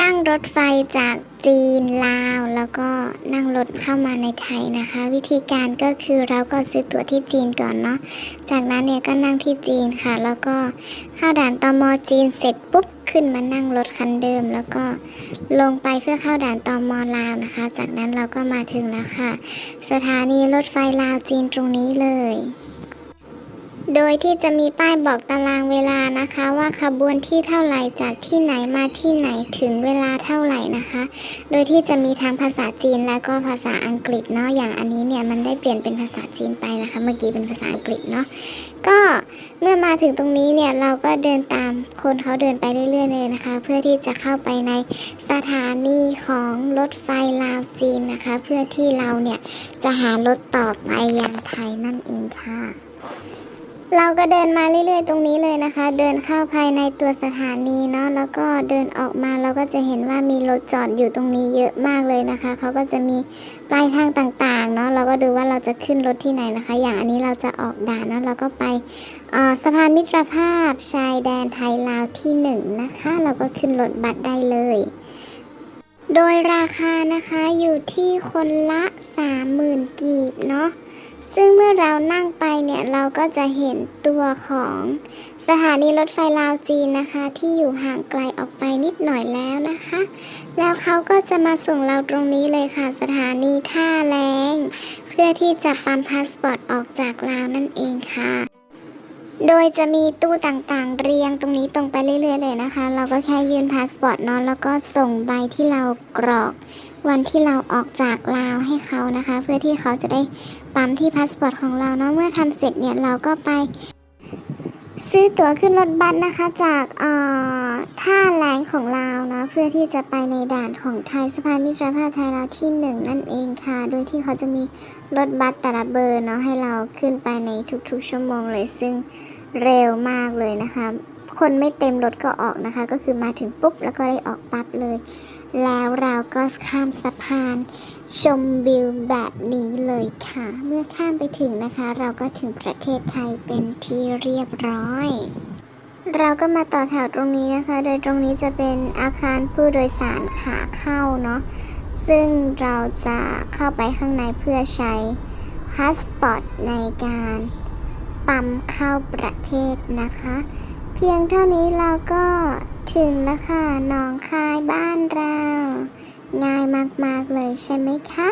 นั่งรถไฟจากจีนลาว แล้วก็นั่งรถเข้ามาในไทยนะคะ วิธีการก็คือเราก็ซื้อตั๋วที่จีนก่อนเนาะจากนั้นเนี่ยก็นั่งที่จีนค่ะ แล้วก็เข้าด่านตมจีนเสร็จปุ๊บขึ้นมานั่งรถคันเดิม แล้วก็ลงไปเพื่อเข้าด่านตมลาวนะคะ จากนั้นเราก็มาถึงแล้วค่ะ สถานีรถไฟลาวจีนตรงนี้เลย โดยที่จะมีป้ายบอกตารางเวลานะคะ ว่าขบวนที่เท่าไหร่จากที่ไหนมาที่ไหนถึงเวลาเท่าไหร่นะคะ โดยที่จะมีทั้งภาษาจีนและก็ภาษาอังกฤษเนาะอย่างอันนี้เนี่ยมันได้เปลี่ยนเป็นภาษาจีนไปนะคะ เมื่อกี้เป็นภาษาอังกฤษเนาะก็เมื่อมาถึงตรงนี้เนี่ยเราก็เดินตามคนเขาเดินไปเรื่อยๆเลยนะคะ เพื่อที่จะเข้าไปในสถานีของรถไฟลาวจีนนะคะ เพื่อที่เราเนี่ยจะหารถต่อไปยังไทยนั่นเองค่ะ เราก็เดินมาเรื่อยๆตรงนี้เลยนะคะ เดินเข้าภายในตัวสถานีเนาะแล้วก็เดินออกมาเราก็จะเห็นว่ามีรถจอดอยู่ตรงนี้เยอะมากเลยนะคะเขาก็จะมีปลายทางต่างๆเนาะเราก็ดูว่าเราจะขึ้นรถที่ไหนนะคะ อย่างอันนี้เราจะออกด่านเนาะเราก็ไปสะพานมิตรภาพชายแดนไทยลาวที่หนึ่งนะคะ เราก็ขึ้นรถบัสได้เลย โดยราคานะคะอยู่ที่คนละ 30,000 กีบเนาะ ซึ่งเมื่อเรานั่งไปเนี่ยเราก็จะเห็นตัวของสถานีรถไฟลาวจีนนะคะ ที่อยู่ห่างไกลออกไปนิดหน่อยแล้วนะคะ แล้วเขาก็จะมาส่งเราตรงนี้เลยค่ะ สถานีท่าแรง เพื่อที่จะปั๊มพาสปอร์ตออกจากลาวนั่นเองค่ะ โดยจะมีตู้ต่างๆ เรียงตรงนี้ตรงไปเรื่อยๆเลยนะคะ เราก็แค่ยืนพาสปอร์ตเนาะแล้วก็ส่งใบที่เรากรอก วันที่เราออกจากลาวให้เขานะคะ เพื่อที่เขาจะได้ปั๊มที่พาสปอร์ตของเราเนาะเมื่อทำเสร็จเนี่ยเราก็ไป ซื้อตั๋วขึ้นรถบัสนะคะจากอ่อ ท่าแรงของลาวเนาะเพื่อที่จะไปในด่านของไทยสะพานมิตรภาพไทยลาวที่หนึ่งนั่นเองค่ะ โดยที่เขาจะมีรถบัสแต่ละเบอร์เนาะให้เราขึ้นไปในทุกๆ ชั่วโมงเลยซึ่งเร็วมากเลยนะคะ คนไม่เต็มรถก็ออกนะคะ ก็คือมาถึงปุ๊บแล้วก็ได้ออกปั๊บเลย แล้วเราก็ข้ามสะพานชมวิวแบบนี้เลยค่ะ เมื่อข้ามไปถึงนะคะ เราก็ถึงประเทศไทยเป็นที่เรียบร้อย เราก็มาต่อแถวตรงนี้นะคะ โดยตรงนี้จะเป็นอาคารผู้โดยสารขาเข้าเนาะ ซึ่งเราจะเข้าไปข้างในเพื่อใช้พาสปอร์ตในการปั๊มเข้าประเทศนะคะ เพียงเท่านี้เราก็ถึงแล้วค่ะหนองคายบ้านเรา ง่ายมาก ๆ เลยใช่ไหมคะ